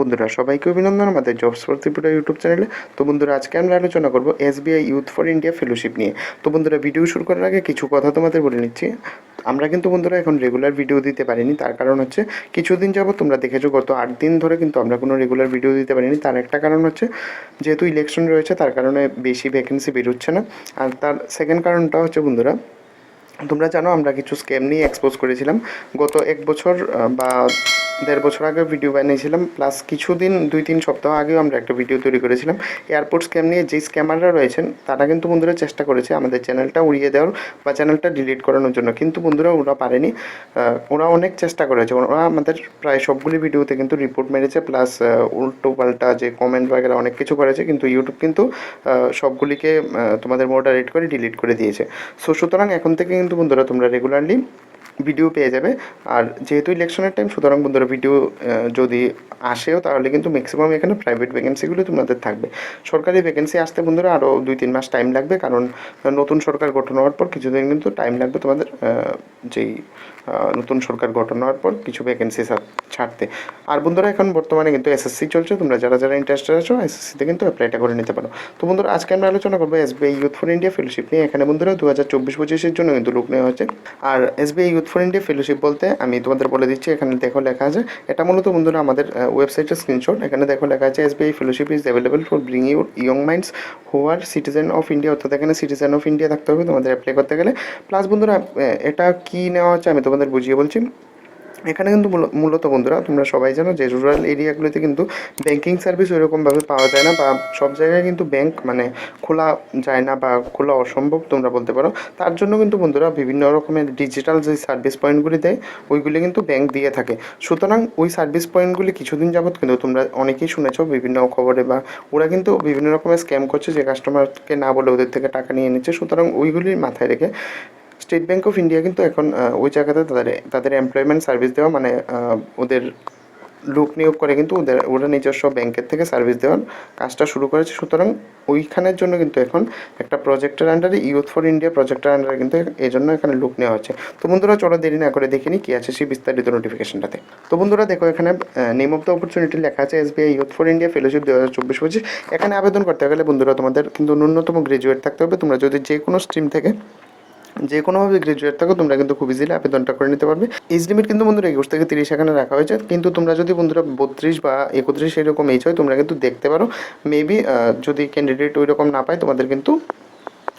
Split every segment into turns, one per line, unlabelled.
বন্ধুরা, সবাইকে অভিনন্দন আমাদের জবস ফর ইউটিউব চ্যানেলে তো বন্ধুরা, আজকে আমরা আলোচনা করব SBI youth for India fellowship নিয়ে। তো বন্ধুরা ভিডিও শুরু করার আগে কিছু কথা তোমাদের বলে নিচ্ছি। আমরা কিন্তু বন্ধুরা এখন রেগুলার ভিডিও দিতে পারিনি, তার কারণ হচ্ছে কিছুদিন যাবত তোমরা দেখেছ, গত আট দিন ধরে কিন্তু আমরা কোনো রেগুলার ভিডিও দিতে পারিনি। তার একটা কারণ হচ্ছে, যেহেতু ইলেকশন রয়েছে, তার কারণে বেশি ভ্যাকেন্সি বেরোচ্ছে না। আর তার সেকেন্ড কারণটা হচ্ছে বন্ধুরা, তোমরা জানো আমরা কিছু স্ক্যাম নিয়ে এক্সপোজ করেছিলাম। গত এক বছর বা দেড় বছর আগে ভিডিও বানিয়েছিলাম প্লাস কিছুদিন, দুই তিন সপ্তাহ আগেও আমরা একটা ভিডিও তৈরি করেছিলাম। এয়ারপোর্ট স্ক্যাম নিয়ে যেই স্ক্যামাররা রয়েছেন, তারা কিন্তু বন্ধুরা চেষ্টা করেছে আমাদের চ্যানেলটা উড়িয়ে দেওয়ার বা চ্যানেলটা ডিলিট করানোর জন্য। কিন্তু বন্ধুরা ওরা পারেনি। ওরা অনেক চেষ্টা করেছে। ওরা আমাদের প্রায় সবগুলি ভিডিওতে কিন্তু রিপোর্ট মেরেছে প্লাস উল্টো পাল্টা যে কমেন্ট বাগেরা অনেক কিছু করেছে, কিন্তু ইউটিউব কিন্তু সবগুলিকে তোমাদের মোডারেট করে ডিলিট করে দিয়েছে। সো সুতরাং এখন থেকে কিন্তু বন্ধুরা তোমরা রেগুলারলি ভিডিও পেয়ে যাবে। আর যেহেতু ইলেকশনের টাইম সুতরাং বন্ধুরা ভিডিও যদি আসেও, তাহলে কিন্তু ম্যাক্সিমাম এখানে প্রাইভেট ভ্যাকেন্সিগুলো তোমাদের থাকবে। সরকারি ভ্যাকেন্সি আসতে বন্ধুরা আরও দুই তিন মাস টাইম লাগবে, কারণ নতুন সরকার গঠন হওয়ার পর কিছুদিন কিন্তু টাইম লাগবে তোমাদের যেই নতুন সরকার গঠন হওয়ার পর কিছু ভ্যাকেন্সি ছাড়তে। আর বন্ধুরা, এখন বর্তমানে কিন্তু এসএসসি চলছে। তোমরা যারা যারা ইন্টারেস্টেড আছো এসএসসিতে কিন্তু অ্যাপ্লাইটা করে নিতে পারো। তো বন্ধুরা, আজকে আমরা আলোচনা করব SBI youth for India fellowship নিয়ে। এখানে বন্ধুরা দু হাজার চব্বিশ পঁচিশের জন্য কিন্তু লোক নেওয়া হচ্ছে আর SBI youth for India fellowship বলতে আমি তোমাদের বলে দিচ্ছি, এখানে দেখো লেখা আছে। এটা মূলত বন্ধুরা আমাদের ওয়েবসাইটের স্ক্রিনশট এখানে দেখো লেখা আছে SBI fellowship is available for bring you young minds who are citizen of India অর্থাৎ এখানে সিটিজেন অফ ইন্ডিয়া থাকতে হবে তোমাদের অ্যাপ্লাই করতে গেলে। প্লাস বন্ধুরা এটা কি নেওয়া হচ্ছে আমি তোমাদের বুঝিয়ে বলছি। এখানে কিন্তু মূল- মূলত বন্ধুরা, তোমরা সবাই জানো যে রুরাল এরিয়াগুলোতে কিন্তু ব্যাংকিং সার্ভিস ওইরকমভাবে পাওয়া যায় না বা সব জায়গায় কিন্তু ব্যাংক মানে খোলা যায় না বা খোলা অসম্ভব তোমরা বলতে পারো। তার জন্য কিন্তু বন্ধুরা বিভিন্ন রকমের ডিজিটাল যে সার্ভিস পয়েন্টগুলি দেয়, ওইগুলি কিন্তু ব্যাংক দিয়ে থাকে। সুতরাং ওই সার্ভিস পয়েন্টগুলি কিছুদিন যাবৎ কিন্তু তোমরা অনেকেই শুনেছো বিভিন্ন খবরে বা ওরা কিন্তু বিভিন্ন রকমের স্ক্যাম করছে যে কাস্টমারকে না বলে ওদের থেকে টাকা নিয়ে নিচ্ছে। সুতরাং ওইগুলির মাথায় রেখে স্টেট ব্যাংক অফ ইন্ডিয়া কিন্তু এখন ওই জায়গাতে তাদের তাদের এমপ্লয়মেন্ট সার্ভিস দেওয়া মানে ওদের লোক নিয়োগ করে কিন্তু ওদের, ওরা নিজস্ব ব্যাংকের থেকে সার্ভিস দেওয়ার কাজটা শুরু করেছে। সুতরাং ওইখানের জন্য কিন্তু এখন একটা প্রজেক্টের আন্ডারে ইউথ ফর ইন্ডিয়া প্রজেক্টের আন্ডারে কিন্তু এই জন্য এখানে লোক নেওয়া হচ্ছে। তো বন্ধুরা, চলো দেরি না করে দেখে নিই কী আছে সেই বিস্তারিত নোটিফিকেশনটাতে তো বন্ধুরা, দেখো এখানে নেম অফ দ্য অপরচুনিটি লেখা আছে SBI youth for India fellowship দু হাজার চব্বিশ পঁচিশ। এখানে আবেদন করতে গেলে বন্ধুরা তোমাদের কিন্তু ন্যূনতম গ্রাজুয়েট থাকতে হবে। তোমরা যদি যে কোনো স্ট্রিম থেকে যে কোনোভাবে গ্রাজুয়েট থাকো, তোমরা কিন্তু খুব ইজিলি আবেদনটা করে নিতে পারবে। এজ লিমিট কিন্তু বন্ধুরা একুশ থেকে তিরিশ এখানে রাখা হয়েছে। কিন্তু তোমরা যদি বন্ধুরা বত্রিশ বা একত্রিশ এরকম এইচ হয়, তোমরা কিন্তু দেখতে পারো। মেবি যদি ক্যান্ডিডেট ওই রকম না পায়, তোমাদের কিন্তু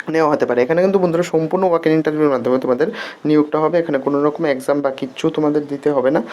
নেওয়া হতে পারে। এখানে কিন্তু বন্ধুরা সম্পূর্ণ ওয়াকিং ইন্টারভিউর মাধ্যমে তোমাদের নিয়োগটা হবে। এখানে কোনো রকম এক্সাম বা কিচ্ছু তোমাদের দিতে হবে না।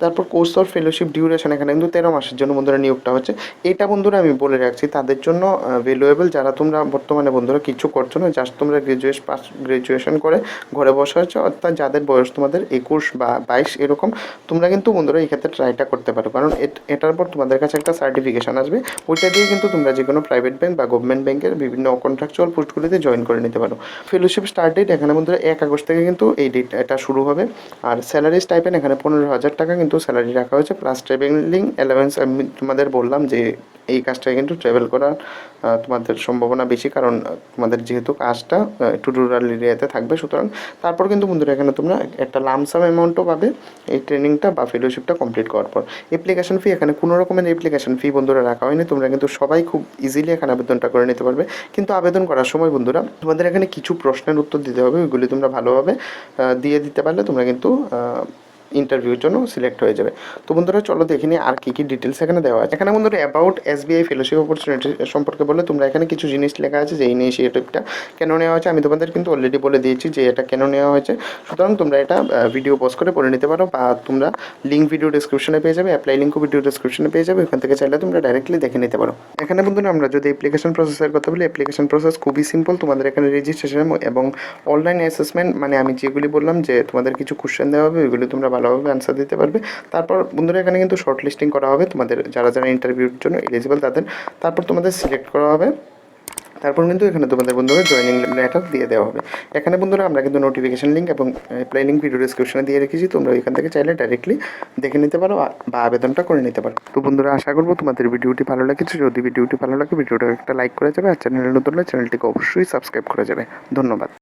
তারপর কোর্স অর ফেলোশিপ ডিউরেশন এখানে কিন্তু তেরো মাসের জন্য বন্ধুরা নিয়োগটা হচ্ছে। এটা বন্ধুরা আমি বলে রাখছি, তাদের জন্য ভ্যালুয়েবল যারা তোমরা বর্তমানে বন্ধুরা কিছু করছ না জাস্ট তোমরা গ্রাজুয়েশন পাস গ্রাজুয়েশন করে ঘরে বসে আছো, অর্থাৎ যাদের বয়স তোমাদের একুশ বা বাইশ এরকম, তোমরা কিন্তু বন্ধুরা এই ক্ষেত্রে ট্রাইটা করতে পারো। কারণ এট- এটার পর তোমাদের কাছে একটা সার্টিফিকেশন আসবে। ওইটা দিয়ে কিন্তু তোমরা যে কোনো প্রাইভেট ব্যাংক বা গভর্নমেন্ট ব্যাংকের বিভিন্ন কন্ট্রাকচুয়াল পোস্টগুলিতে জয়েন করে নিতে পারো। ফেলোশিপ স্টার্ট ডেট এখানে বন্ধুরা এক আগস্ট থেকে কিন্তু এই ডেট এটা শুরু হবে। আর স্যালারি স্টাইপেন এখানে পনেরো হাজার টাকা কিন্তু স্যালারি রাখা হয়েছে। প্লাস ট্রেভেলিং অ্যালাউন্স আমি তোমাদের বললাম যে এই কাজটায় কিন্তু ট্রাভেল করার তোমাদের সম্ভাবনা বেশি। কারণ তোমাদের যেহেতু কাজটা একটু রুরাল এরিয়াতে থাকবে। সুতরাং তারপর কিন্তু বন্ধুরা, এখানে তোমরা একটা লামসাম অ্যামাউন্টও পাবে এই ট্রেনিংটা বা ফেলোশিপটা কমপ্লিট করার পর। অ্যাপ্লিকেশন ফি এখানে কোনো রকমের অ্যাপ্লিকেশন ফি বন্ধুরা রাখা হয়নি। তোমরা কিন্তু সবাই খুব ইজিলি এখানে আবেদনটা করে নিতে পারবে। কিন্তু আবেদন করার সময় বন্ধুরা, তোমাদের এখানে কিছু প্রশ্নের উত্তর দিতে হবে। ওইগুলি তোমরা ভালোভাবে দিয়ে দিতে পারলে তোমরা কিন্তু ইন্টারভিউর জন্য সিলেক্ট হয়ে যাবে। তো বন্ধুরা, চলো দেখে নিই আর কী কী ডিটেলস এখানে দেওয়া আছে। এখানে বন্ধুরা অ্যাবাউট এসবিআই ফেলোশিপ অপরচুনিটি সম্পর্কে বলে তোমরা এখানে কিছু জিনিস লেখা আছে যে ইনিশিয়েটিভটা কেন নেওয়া হয়েছে। আমি তোমাদের কিন্তু অলরেডি বলে দিয়েছি যে এটা কেন নেওয়া হয়েছে। সুতরাং তোমরা এটা ভিডিও পজ করে পড়ে নিতে পারো বা তোমরা লিঙ্ক ভিডিও ডিসক্রিপশনে পেয়ে যাবে অ্যাপ্লাই লিঙ্কও ভিডিও ডিসক্রিপশনে পেয়ে যাবে ওখান থেকে চাইলে তোমরা ডাইরেক্টলি দেখে নিতে পারো। এখানে বন্ধুরা, আমরা যদি অ্যাপ্লিকেশন প্রসেসের কথা বলি অ্যাপ্লিকেশন প্রসেস খুবই সিম্পল তোমাদের এখানে রেজিস্ট্রেশন এবং অনলাইন অ্যাসেসমেন্ট মানে আমি যেগুলি বললাম যে তোমাদের কিছু কোশ্চেন দেওয়া হবে, ওইগুলি তোমরা ভালোভাবে অ্যান্সার দিতে পারবে। তারপর বন্ধুরা, এখানে কিন্তু শর্ট লিস্টিং করা হবে। তোমাদের যারা যারা ইন্টারভিউর জন্য এলিজিবল তাদের, তারপর তোমাদের সিলেক্ট করা হবে। তারপর কিন্তু এখানে তোমাদের বন্ধুরা জয়েনিং লেটার দিয়ে দেওয়া হবে। এখানে বন্ধুরা, আমরা কিন্তু নোটিফিকেশন লিঙ্ক এবং অ্যাপ্লাই লিঙ্ক ভিডিও ডিসক্রিপশনে দিয়ে রেখেছি। তোমরা এখান থেকে চাইলে ডাইরেক্টলি দেখে নিতে পারো বা আবেদনটা করে নিতে পারো। তো বন্ধুরা, আশা করব তোমাদের ভিডিওটি ভালো লাগেছে। যদি ভিডিওটি ভালো লাগে ভিডিওটা একটা লাইক করে যাবে। আর চ্যানেলে নতুন হলে চ্যানেলটিকে অবশ্যই সাবস্ক্রাইব করে যাবে। ধন্যবাদ।